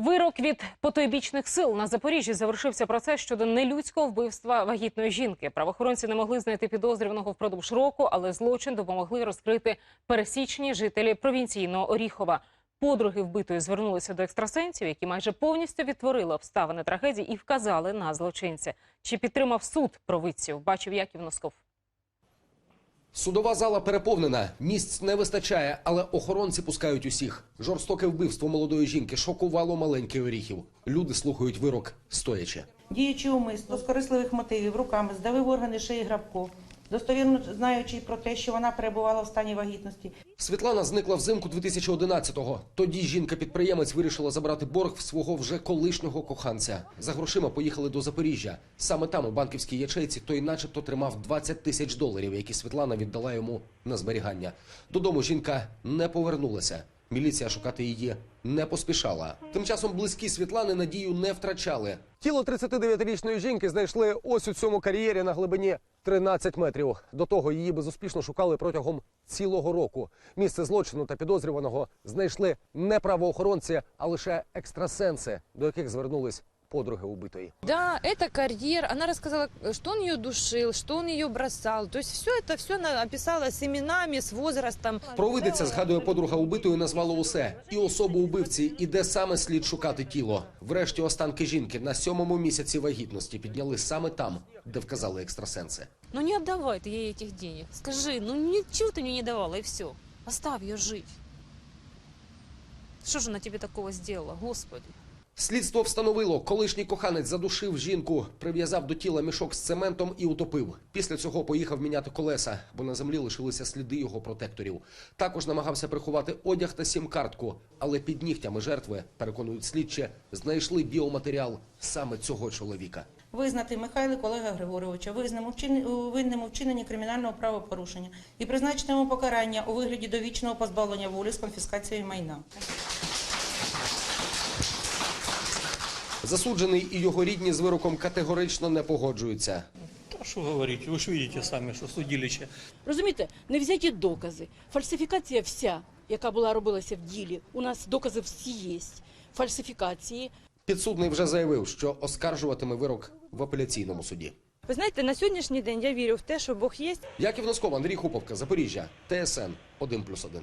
Вирок від потойбічних сил на Запоріжжі завершився процес щодо нелюдського вбивства вагітної жінки. Правоохоронці не могли знайти підозрюваного впродовж року, але злочин допомогли розкрити пересічні жителі провінційного Оріхова. Подруги вбитої звернулися до екстрасенсів, які майже повністю відтворили обставини трагедії і вказали на злочинця. Чи підтримав суд провидців? Бачив Яків Носков. Судова зала переповнена, місць не вистачає, але охоронці пускають усіх. Жорстоке вбивство молодої жінки шокувало маленький оріхів. Люди слухають вирок стоячи. Діючи умисно, з корисливих мотивів, руками здавив органи шиї Грабко, достовірно знаючи про те, що вона перебувала в стані вагітності. Світлана зникла взимку 2011-го. Тоді жінка-підприємець вирішила забрати борг в свого вже колишнього коханця. За грошима поїхали до Запоріжжя. Саме там, у банківській ячейці, той начебто тримав 20 тисяч доларів, які Світлана віддала йому на зберігання. Додому жінка не повернулася. Міліція шукати її не поспішала. Тим часом близькі Світлани надію не втрачали. Тіло 39-річної жінки знайшли ось у цьому кар'єрі на глибині 13 метрів. До того її безуспішно шукали протягом цілого року. Місце злочину та підозрюваного знайшли не правоохоронці, а лише екстрасенси, до яких звернулись подруги убитої. Да, это карьер. Она рассказала, что он ее душил, что он ее бросал. То есть все это все она описала с именами, с возрастом. Провидиця, згадує подруга убитої, назвала усе і особу убивці, і де саме слід шукати тіло. Врешті останки жінки на сьомому місяці вагітності підняли саме там, де вказали екстрасенси. Ну не отдавай ты ей этих денег. Скажи, ну ничего ты мне не давала, и все. Оставь ее жить. Что же она тебе такого сделала, Господи? Слідство встановило, колишній коханець задушив жінку, прив'язав до тіла мішок з цементом і утопив. Після цього поїхав міняти колеса, бо на землі лишилися сліди його протекторів. Також намагався приховати одяг та сім-картку, але під нігтями жертви, переконують слідчі, знайшли біоматеріал саме цього чоловіка. Визнати Михайлика Олега Григоровича визнаним у вчиненні- кримінального правопорушення і призначити йому покарання у вигляді довічного позбавлення волі з конфіскацією майна. Засуджений і його рідні з вироком категорично не погоджуються. А що говорити? Ви ж бачите самі, що судилище Розумієте, не взяті докази. Фальсифікація вся, яка була робилася в ділі. У нас докази всі є. Фальсифікації. Підсудний вже заявив, що оскаржуватиме вирок в апеляційному суді. Ви знаєте, на сьогоднішній день я вірю в те, що Бог є. Яків Носков, Андрій Хуповка, Запоріжжя, ТСН 1+,1.